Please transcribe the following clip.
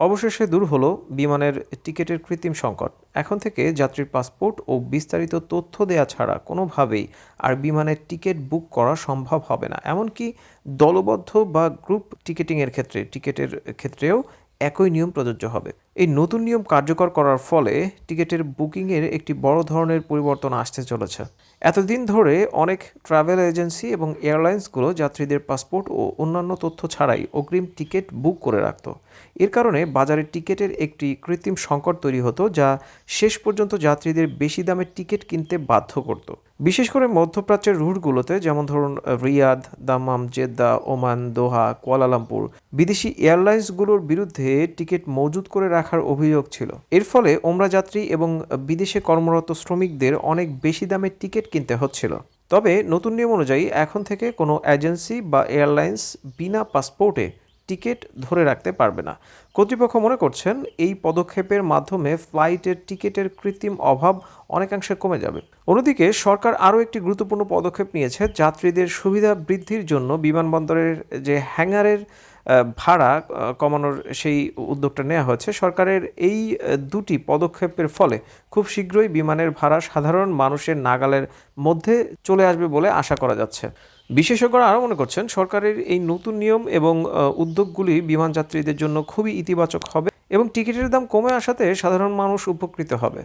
অবশেষে দূর হলো বিমানের টিকিটের কৃত্রিম সংকট। এখন থেকে যাত্রীর পাসপোর্ট ও বিস্তারিত তথ্য দেয়া ছাড়া কোনোভাবেই আর বিমানের টিকিট বুক করা সম্ভব হবে না। এমনকি দলবদ্ধ বা গ্রুপ টিকিটিংয়ের ক্ষেত্রে, টিকিটের ক্ষেত্রেও একই নিয়ম প্রযোজ্য হবে। এই নতুন নিয়ম কার্যকর করার ফলে টিকিটের বুকিংয়ের একটি বড় ধরনের পরিবর্তন আসতে চলেছে। এতদিন ধরে অনেক ট্রাভেল এজেন্সি এবং এয়ারলাইন্সগুলো যাত্রীদের পাসপোর্ট ও অন্যান্য তথ্য ছাড়াই অগ্রিম টিকিট বুক করে রাখত। এর কারণে বাজারে টিকিটের একটি কৃত্রিম সংকট তৈরি হতো যা শেষ পর্যন্ত যাত্রীদের বেশি দামের টিকিট কিনতে বাধ্য করত। বিশেষ করে মধ্যপ্রাচ্যের রুটগুলোতে, যেমন ধরুন Riyadh Dammam Jeddah, Oman, Doha, Kuala Lumpur, বিদেশি এয়ারলাইন্সগুলোর বিরুদ্ধে টিকিট মজুত করে রাখার অভিযোগ ছিল। এর ফলে ওমরা যাত্রী এবং বিদেশে কর্মরত শ্রমিকদের অনেক বেশি দামের টিকিট কিনতে হচ্ছিল। তবে নতুন নিয়ম অনুযায়ী এখন থেকে কোনো এজেন্সি বা এয়ারলাইন্স বিনা পাসপোর্টে টিকিট ধরে রাখতে পারবে না। কর্তৃপক্ষ মনে করছেন, এই পদক্ষেপের মাধ্যমে ফ্লাইটের টিকিটের কৃত্রিম অভাব অনেকাংশে কমে যাবে। অন্যদিকে, সরকার আরও একটি গুরুত্বপূর্ণ পদক্ষেপ নিয়েছে, যাত্রীদের সুবিধা বৃদ্ধির জন্য বিমানবন্দরের যে হ্যাঙ্গারের ভাড়া কমানোর সেই উদ্যোগটা নেওয়া হয়েছে। সরকারের এই দুটি পদক্ষেপের ফলে খুব শীঘ্রই বিমানের ভাড়া সাধারণ মানুষের নাগালের মধ্যে চলে আসবে বলে আশা করা যাচ্ছে। বিশেষজ্ঞরা আরও মনে করছেন, সরকারের এই নতুন নিয়ম এবং উদ্যোগগুলি বিমান যাত্রীদের জন্য খুবই ইতিবাচক হবে এবং টিকিটের দাম কমে আসাতে সাধারণ মানুষ উপকৃত হবে।